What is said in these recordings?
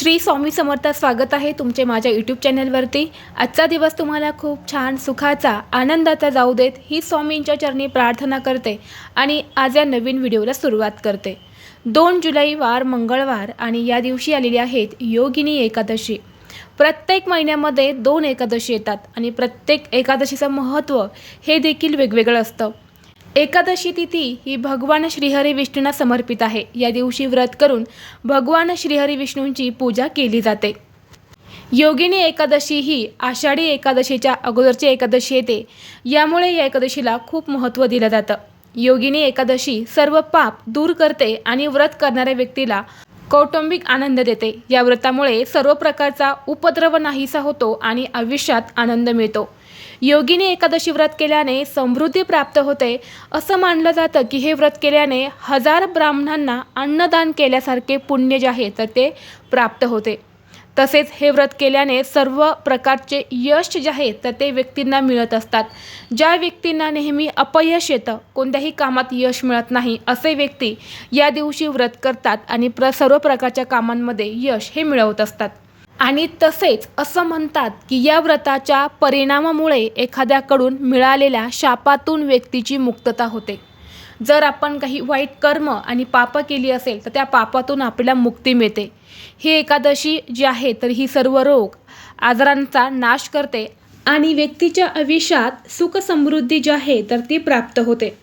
श्री स्वामी समर्थ स्वागत आहे तुमचे माझ्या यूट्यूब चॅनलवरती आजचा दिवस तुम्हाला खूप छान सुखाचा आनंदाचा जाऊ देत ही स्वामींच्या चरणी प्रार्थना करते आणि आज या नवीन व्हिडिओला सुरुवात करते. दोन जुलै वार मंगळवार आणि या दिवशी आलेली आहेत योगिनी एकादशी. प्रत्येक महिन्यामध्ये दोन एकादशी येतात आणि प्रत्येक एकादशीचं महत्त्व हे देखील वेगवेगळं असतं. एकादशी तिथी ही भगवान श्रीहरी विष्णूंना समर्पित आहे. या दिवशी व्रत करून भगवान श्रीहरी विष्णूंची पूजा केली जाते. योगिनी एकादशी ही आषाढी एकादशीच्या अगोदरची एकादशी येते. यामुळे या एकादशीला खूप महत्त्व दिलं जातं. योगिनी एकादशी सर्व पाप दूर करते आणि व्रत करणाऱ्या व्यक्तीला कौटुंबिक आनंद देते. या व्रतामुळे सर्व प्रकारचा उपद्रव नाहीसा होतो आणि आयुष्यात आनंद मिळतो. योगिनी एकादशी व्रत केल्याने समृद्धी प्राप्त होते. असं मानलं जातं की हे व्रत केल्याने हजार ब्राह्मणांना अन्नदान केल्यासारखे पुण्य जे आहे तर ते प्राप्त होते. तसेच हे व्रत केल्याने सर्व प्रकारचे यश जे आहे तर ते व्यक्तींना मिळत असतात. ज्या व्यक्तींना नेहमी अपयश येतं कोणत्याही कामात यश मिळत नाही असे व्यक्ती या दिवशी व्रत करतात आणि प्र सर्व प्रकारच्या कामांमध्ये यश हे मिळवत असतात. आणि तसेच असं म्हणतात की या व्रताच्या परिणामामुळे एखाद्याकडून मिळालेल्या शापातून व्यक्तीची मुक्तता होते. जर आपण काही वाईट कर्म आणि पापं केली असेल तर त्या पापातून आपल्याला मुक्ती मिळते. ही एकादशी जी आहे तर ही सर्व रोग आजारांचा नाश करते आणि व्यक्तीच्या आयुष्यात सुखसमृद्धी जी आहे तर ती प्राप्त होते.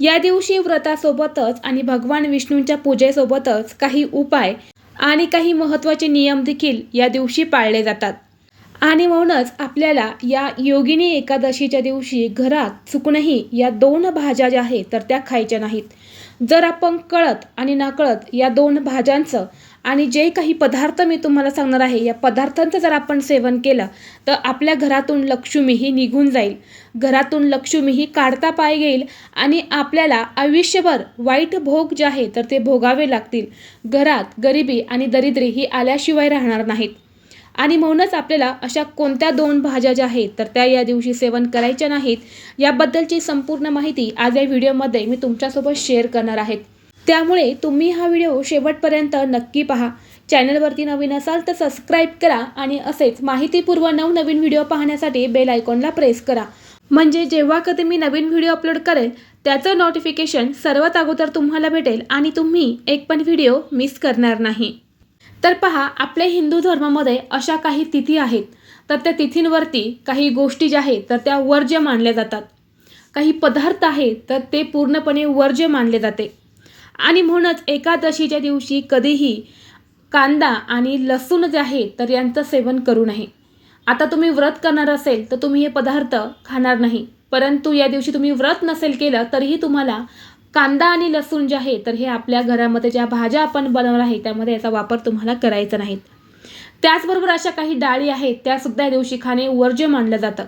या दिवशी व्रतासोबतच आणि भगवान विष्णूंच्या पूजेसोबतच काही उपाय आणि काही महत्त्वाचे नियम देखील या दिवशी पाळले जातात. आणि म्हणूनच आपल्याला या योगिनी एकादशीच्या दिवशी घरात चुकूनही या दोन भाज्या ज्या आहेत तर त्या खायच्या नाहीत. जर आपण कळत आणि नकळत या दोन भाज्यांचं आणि जे काही पदार्थ मी तुम्हाला सांगणार आहे या पदार्थांचं जर आपण सेवन केलं तर आपल्या घरातून लक्ष्मी ही निघून जाईल. घरातून लक्ष्मी ही काढता पाय येईल आणि आपल्याला आयुष्यभर वाईट भोग जे आहे तर ते भोगावे लागतील. घरात गरिबी आणि दरिद्री ही आल्याशिवाय राहणार नाहीत. आणि म्हणूनच आपल्याला अशा कोणत्या दोन भाज्या ज्या आहेत तर त्या या दिवशी सेवन करायच्या नाहीत. याबद्दलची संपूर्ण माहिती आज या व्हिडिओमध्ये मी तुमच्यासोबत शेअर करणार आहेत त्यामुळे तुम्ही हा व्हिडिओ शेवटपर्यंत नक्की पहा. चॅनलवरती नवीन असाल तर सबस्क्राईब करा आणि असेच माहितीपूर्व नवनवीन व्हिडिओ पाहण्यासाठी बेल आयकॉनला प्रेस करा. म्हणजे जेव्हा कधी मी नवीन व्हिडिओ अपलोड करेल त्याचं नोटिफिकेशन सर्वात अगोदर तुम्हाला भेटेल आणि तुम्ही एक पण व्हिडिओ मिस करणार नाही. तर पहा आपल्या हिंदू धर्मामध्ये अशा काही तिथी आहेत. तर त्या तिथींवरती काही गोष्टी ज्या आहेत तर त्या वर्ज्य मानल्या जातात. काही पदार्थ आहेत तर ते पूर्णपणे वर्ज्य मानले जाते. आणि म्हणूनच एकादशीच्या दिवशी कधीही कांदा आणि लसूण जे आहे तर यांचं सेवन करू नये. आता तुम्ही व्रत करणार असेल तर तुम्ही हे पदार्थ खाणार नाही. परंतु या दिवशी तुम्ही व्रत नसेल केलं तरीही तुम्हाला कांदा आणि लसूण जे आहे तर हे आपल्या घरामध्ये ज्या भाज्या आपण बनवणार आहे त्यामध्ये याचा वापर तुम्हाला करायचा नाहीत त्याचबरोबर अशा काही डाळी आहेत त्यासुद्धा या दिवशी खाणे वर्ज्य मानलं जातं.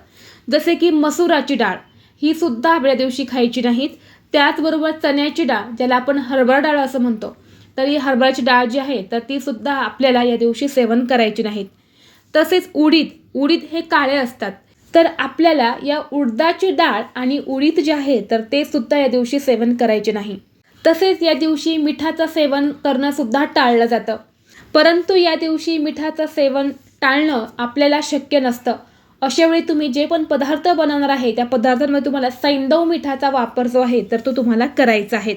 जसे की मसुराची डाळ ही सुद्धा आपल्या दिवशी खायची नाहीत. त्याचबरोबर चण्याची डाळ ज्याला आपण हरभरा डाळ असं म्हणतो. तर ही हरभऱ्याची डाळ जी आहे तर ती सुद्धा आपल्याला या दिवशी सेवन करायची नाहीत. तसेच उडीद उडीद हे काळे असतात. तर आपल्याला या उडदाची डाळ आणि उडीद जे आहे तर ते सुद्धा या दिवशी सेवन करायचे नाही. तसेच या दिवशी मिठाचं सेवन करणं सुद्धा टाळलं जातं. परंतु या दिवशी मिठाचं सेवन टाळणं आपल्याला शक्य नसतं. अशावेळी तुम्ही जे पण पदार्थ बनवणार आहे त्या पदार्थांमध्ये तुम्हाला सैंदव मिठाचा वापर जो आहे तर तो तुम्हाला करायचा आहे.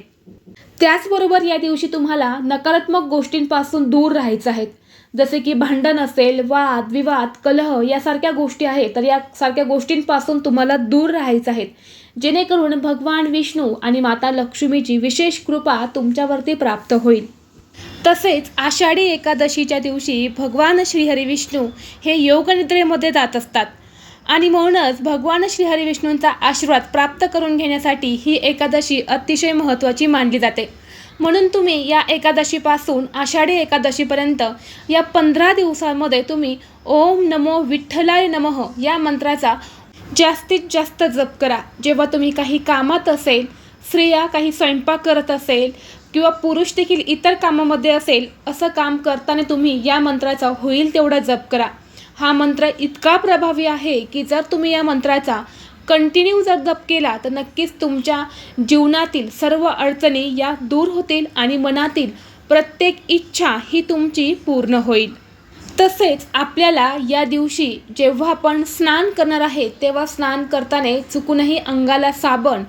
त्याचबरोबर या दिवशी तुम्हाला नकारात्मक गोष्टींपासून दूर राहायचं आहे. जसे की भांडण असेल वाद विवाद कलह यासारख्या गोष्टी आहेत तर यासारख्या गोष्टींपासून तुम्हाला दूर राहायचं आहेत जेणेकरून भगवान विष्णू आणि माता लक्ष्मीची विशेष कृपा तुमच्यावरती प्राप्त होईल. तसेच आषाढी एकादशीच्या दिवशी भगवान श्रीहरी विष्णू हे योगनिद्रेमध्ये जात असतात. आणि म्हणूनच भगवान श्रीहरी विष्णूंचा आशीर्वाद प्राप्त करून घेण्यासाठी ही एकादशी अतिशय महत्त्वाची मानली जाते. म्हणून तुम्ही या एकादशीपासून आषाढी एकादशीपर्यंत या पंधरा दिवसांमध्ये तुम्ही ओम नमो विठ्ठलाय नमः या मंत्राचा जास्तीत जास्त जप करा. जेव्हा तुम्ही काही कामात असेल स्त्रिया काही स्वयंपाक करत असेल किंवा पुरुष देखील इतर कामामध्ये असेल असं काम करताना तुम्ही या मंत्राचा होईल तेवढा जप करा. हा मंत्र इतका प्रभावी आहे की जर तुम्ही या मंत्राचा कंटिन्यू जर जप केला तर नक्कीच तुमच्या जीवनातील सर्व अडचणी या दूर होतील आणि मनातील प्रत्येक इच्छा ही तुमची पूर्ण होईल. तसेच आपल्याला या दिवशी जेव्हा आपण स्नान करणार आहे तेव्हा स्नान करताना चुकूनही अंगाला साबण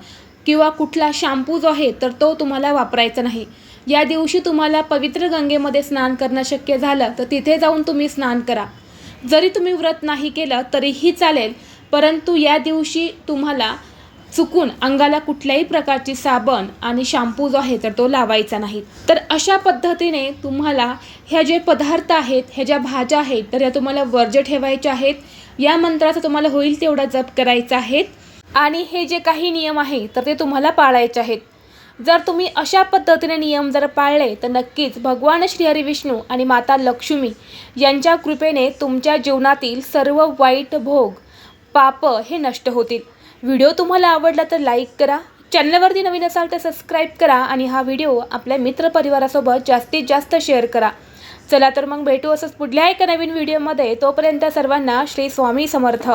किंवा कुठला शॅम्पू जो आहे तर तो तुम्हाला वापरायचा नाही. या दिवशी तुम्हाला पवित्र गंगेमध्ये स्नान करणं शक्य झालं तर तिथे जाऊन तुम्ही स्नान करा. जरी तुम्ही व्रत नाही केलं तरीही चालेल परंतु या दिवशी तुम्हाला चुकून अंगाला कुठल्याही प्रकारची साबण आणि शॅम्पू जो आहे तर तो लावायचा नाही. तर अशा पद्धतीने तुम्हाला ह्या जे पदार्थ आहेत ह्या ज्या भाज्या आहेत तर या तुम्हाला वर्ज्य ठेवायच्या आहेत. या मंत्राचा तुम्हाला होईल तेवढा जप करायचा आहे. आणि हे जे काही नियम आहे तर ते तुम्हाला पाळायचे आहेत. जर तुम्ही अशा पद्धतीने नियम जर पाळले तर नक्कीच भगवान श्रीहरी विष्णू आणि माता लक्ष्मी यांच्या कृपेने तुमच्या जीवनातील सर्व वाईट भोग पाप हे नष्ट होतील. व्हिडिओ तुम्हाला आवडला तर लाईक करा चॅनलवरती नवीन असाल तर सबस्क्राईब करा आणि हा व्हिडिओ आपल्या मित्रपरिवारासोबत जास्तीत जास्त शेअर करा. चला तर मग भेटू असंच पुढल्या एका नवीन व्हिडिओमध्ये. तोपर्यंत सर्वांना श्री स्वामी समर्थ.